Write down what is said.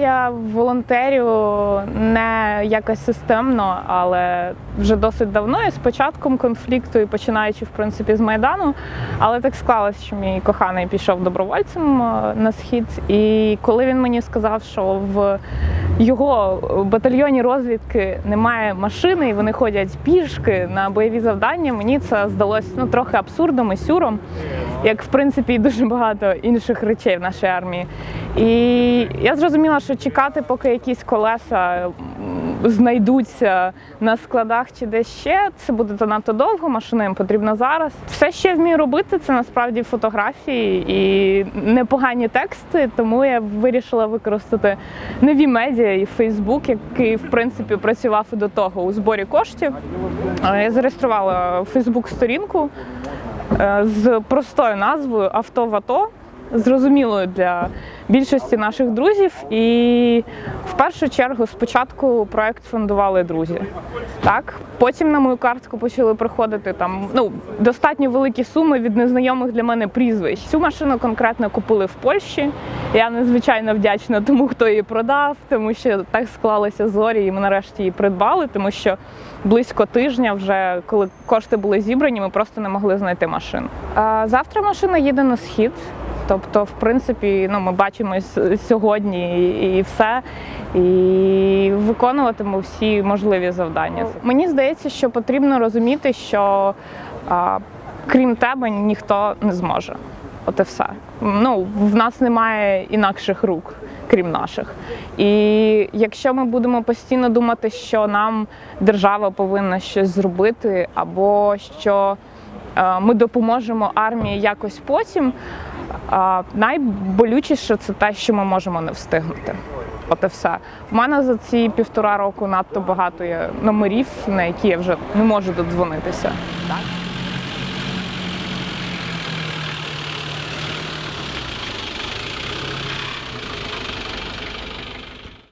я волонтерю не якось системно, але вже досить давно і з початком конфлікту, і починаючи в принципі з майдану. Але так склалось, що мій коханий пішов добровольцем е, на схід. І коли він мені сказав, що в його батальйоні розвідки немає машини, і вони ходять пішки на бойові завдання, мені це здалося ну трохи абсурдом і сюром, як в принципі і дуже багато інших речей в нашій армії. І я зрозуміла, що чекати, поки якісь колеса знайдуться на складах чи десь ще, це буде занадто довго, машина їм потрібна зараз. Все, що я вмію робити, це насправді фотографії і непогані тексти, тому я вирішила використати нові медіа і Фейсбук, який в принципі працював і до того у зборі коштів. Е, Я зареєструвала Фейсбук-сторінку е, з простою назвою Авто в АТО. Зрозумілою для більшості наших друзів, і в першу чергу спочатку проект фондували друзі. Так, потім на мою картку почали приходити там ну достатньо великі суми від незнайомих для мене прізвищ. Цю машину конкретно купили в Польщі. Я надзвичайно вдячна тому, хто її продав, тому що так склалися зорі, і ми нарешті її придбали, тому що близько тижня, вже коли кошти були зібрані, ми просто не могли знайти машину. Завтра машина їде на схід. Тобто, в принципі, ну ми бачимо сьогодні і, все, і виконуватиму всі можливі завдання. Мені здається, що потрібно розуміти, що а, крім тебе ніхто не зможе. От і все. Ну, в нас немає інакших рук, крім наших. І якщо ми будемо постійно думати, що нам держава повинна щось зробити, або що ми допоможемо армії якось потім, найболючіше це те, що ми можемо не встигнути. От і все. У мене за ці півтора року надто багато є номерів, на які я вже не можу додзвонитися.